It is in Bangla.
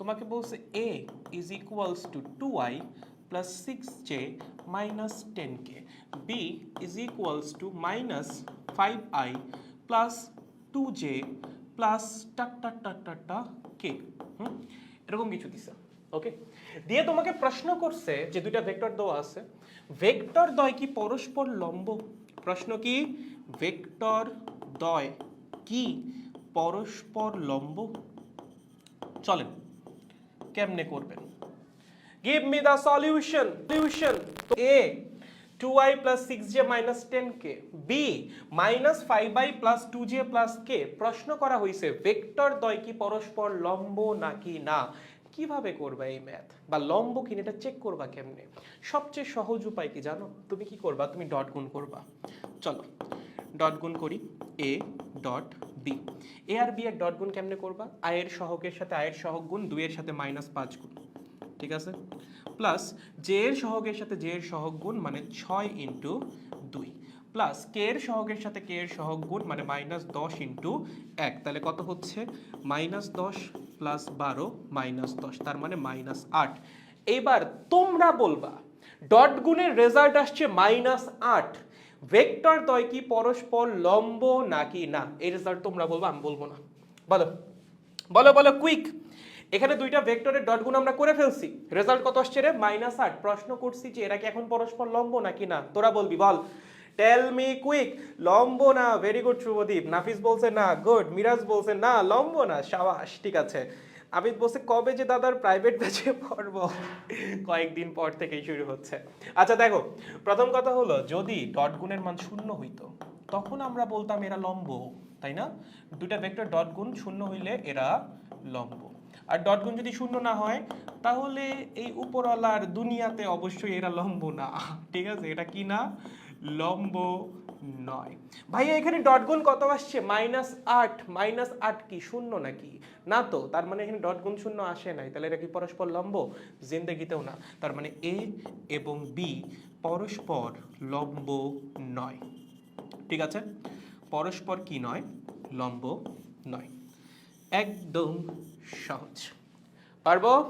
তোমাকে বলছে A is equals to two I plus six J minus ten K B is equals to minus five I plus two J plus টাক টাক টাক টাক টা কে হুম? এরকম কিছু দিছে ওকে দিয়ে তোমাকে প্রশ্ন করছে, যে দুইটা ভেক্টর দেওয়া আছে ভেক্টর দ্বয় কি পরস্পর লম্ব? প্রশ্ন কি ভেক্টর দ্বয় কি পরস্পর লম্ব? চলেন। কেমনে করবেন? Give me the solution solution A six J minus ten K B minus five I plus two J plus K প্রশ্ন করা হয়েছে ভেক্টর দ্বয় কি পরস্পর লম্ব নাকি না? কীভাবে করবা এই ম্যাথ বা লম্ব কিনা এটা চেক করবা কেমনে? সবচেয়ে সহজ উপায় কি জানো? তুমি কি করবা? তুমি ডট গুণ করবা। চলো ডট গুণ করি। এ ডট বি এ আর বি এর ডট গুণ কেমনে করবা? আয়ের সহকের সাথে আয়ের সহগ গুণ দুইয়ের সাথে মাইনাস পাঁচ গুণ। ঠিক আছে? প্লাস জে এর সহগের সাথে জে এর সহগ গুণ মানে ছয় ইন্টু দুই। প্লাস কে এর সহগের সাথে কে এর সহগ গুণ মানে মাইনাস দশ ইন্টু এক। তাহলে কত হচ্ছে? মাইনাস দশ প্লাস বারো মাইনাস দশ। তার মানে মাইনাস আট। এবার তোমরা বলবা ডট গুণের রেজাল্ট আসছে মাইনাস আট। ভেক্টর দ্বয় কি পরস্পর লম্ব নাকি না? এই রেজাল্ট তোমরা বলব, আমি বলব না। বলো। বলো বলো কুইক এখানে দুইটা ভেক্টরের ডট গুণ আমরা করে ফেলছি। রেজাল্ট কত আসছে রে? মাইনাস আট। প্রশ্ন করছি যে এরা কি এখন পরস্পর লম্ব নাকি না? তোরা বলবি, বল। টেল মি কুইক লম্ব না? Very good Subhadip. নাফিস বলছে, না গুড মিরাজ বলছে, না, লম্ব না। সাবাস, ঠিক আছে। আবিদ বলছে, কবে যে দাদার প্রাইভেট ব্যাচে পড়ব? কয়েকদিন পর থেকেই শুরু হচ্ছে। আচ্ছা দেখো, প্রথম কথা হলো, যদি ডট গুণের মান শূন্য হইতো, তখন আমরা বলতাম এরা লম্ব, তাই না? দুটা ভেক্টর ডট গুণ শূন্য হইলে এরা লম্ব। আর ডট গুণ যদি শূন্য না হয়, তাহলে এই উপরওয়ালার দুনিয়াতে অবশ্যই এরা লম্ব না। ঠিক আছে? এটা কি না? লম্ব। নয়। ভাইয়া, এখানে ডট গুণ কত আসছে? মাইনাস আট। মাইনাস আট কি? শূন্য নাকি? না তো, তার মানে এখানে ডট গুণ শূন্য আসে নাই। তাহলে এটা কি পরস্পর লম্ব? জিন্দেগিতেও না। তার মানে এ এবং বি পরস্পর লম্ব নয়। ঠিক আছে? পরস্পর কি নয়? লম্ব নয়। একদম সহজ। পারব?